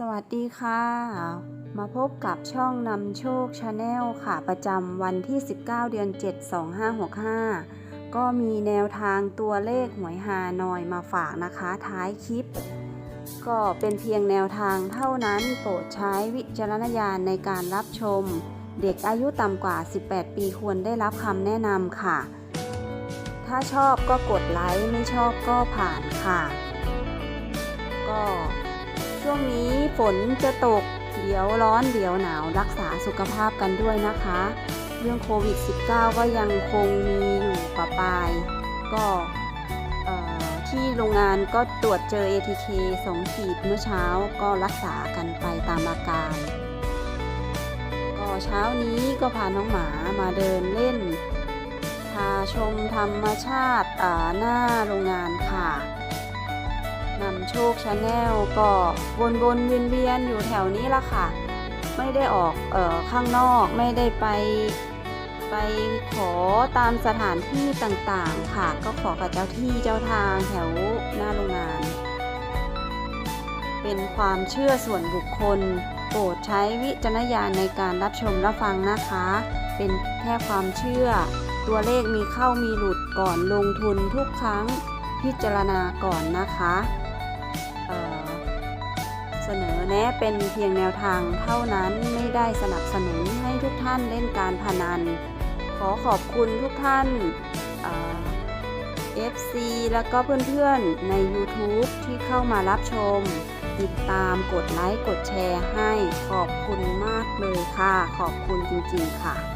สวัสดีค่ะ มาพบกับช่องนำโชคชาแนลค่ะ ประจำวันที่ 19 เดือน 7 2565 ก็มีแนวทางตัวเลขหวยฮานอยมาฝากนะคะ ท้ายคลิป ก็เป็นเพียงแนวทางเท่านั้นโปรดใช้วิจารณญาณในการรับชม เด็กอายุต่ำกว่า 18 ปีควรได้รับคำแนะนำค่ะ ถ้าชอบก็กดไลค์ ไม่ชอบก็ผ่านค่ะ ก็ ช่วงนี้ฝนจะตก เดี๋ยวร้อนเดี๋ยวหนาวรักษาสุขภาพกันด้วยนะคะ เรื่องโควิด -19 ก็ยังคงมีอยู่ปะปาย ก็ที่โรงงานก็ตรวจเจอ ATK 2 ขีดเมื่อเช้าก็รักษากันไปตามอาการ ก็เช้านี้ก็พาน้องหมามาเดินเล่น พาชมธรรมชาติหน้าโรงงานค่ะ นำโชคชาแนลก็วนวนเวียนเวียนๆอยู่แถวนี้ละค่ะ ไม่ได้ออกเออข้างนอกไม่ได้ไปไปขอตามสถานที่ต่างๆค่ะ ก็ขอกับเจ้าที่เจ้าทางแถวหน้าโรงงาน เป็นความเชื่อส่วนบุคคล โปรดใช้วิจารณญาณในการรับชมรับฟังนะคะ เป็นแค่ความเชื่อ ตัวเลขมีเข้ามีหลุดก่อนลงทุนทุกครั้งพิจารณาก่อนนะคะ เสนอแนะเป็นเพียงแนวทางเท่านั้นไม่ได้สนับสนุนให้ทุกท่านเล่นการพนัน ขอขอบคุณทุกท่านเอ่อ FC แล้วก็เพื่อนๆใน YouTube ที่เข้ามารับชม ติดตามกดไลค์ กดแชร์ให้ขอบคุณมากเลยค่ะ ขอบคุณจริงๆค่ะ